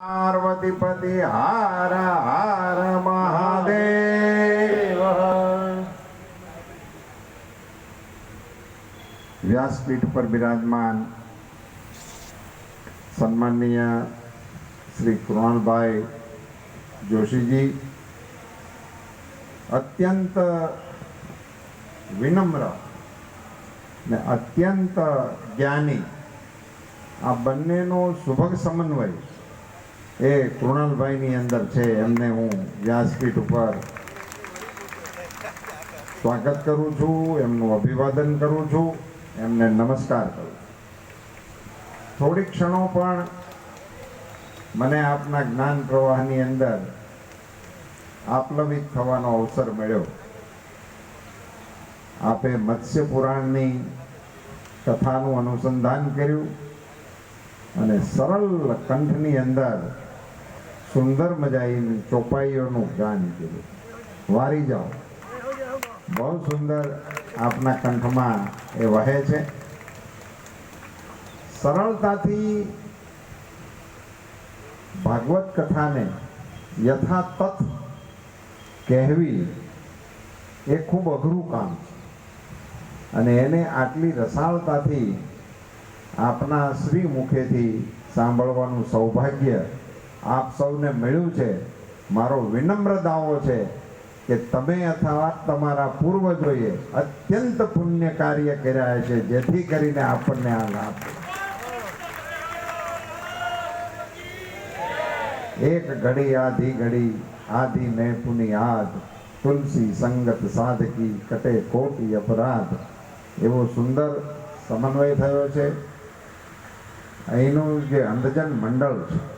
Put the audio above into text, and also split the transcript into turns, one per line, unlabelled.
પાર્વતીપતિ હાર હાર મહાદેવ વ્યાસપીઠ પર બિરાજમાન સન્માનનીય શ્રી કૃણાલભાઈ જોશીજી અત્યંત વિનમ્ર ને અત્યંત જ્ઞાની આ બંનેનો સુભગ સમન્વય એ કૃણાલભાઈની અંદર છે, એમને હું વ્યાસપીઠ ઉપર સ્વાગત કરું છું, એમનું અભિવાદન કરું છું, એમને નમસ્કાર કરું છું. થોડી ક્ષણો પણ મને આપના જ્ઞાન પ્રવાહની અંદર આપલવિત થવાનો અવસર મળ્યો. આપે મત્સ્ય પુરાણની કથાનું અનુસંધાન કર્યું અને સરળ કંઠની અંદર સુંદર મજાની ચોપાઈઓનું ગાન કીધું. વારી જાઓ. બહુ સુંદર આપના કંઠમાં એ વહે છે. સરળતાથી ભાગવત કથાને યથાતથ કહેવી એ ખૂબ અઘરું કામ છે. અને એને આટલી રસાળતાથી આપના શ્રી મુખેથી સાંભળવાનું સૌભાગ્ય આપ સૌને મળ્યું છે. મારો વિનમ્ર દાવો છે કે તમે અથવા તમારા પૂર્વજોએ અત્યંત પુણ્ય કાર્ય કર્યા છે જેથી કરીને આપણને આ લાભ એક ઘડી, આધી ઘડી, આધી મેં પુની આદ તુલસી સંગત સાધકી કટે કોટી અપરાધ. એવો સુંદર સમન્વય થયો છે. અહીંનું જે અંધજન મંડળ છે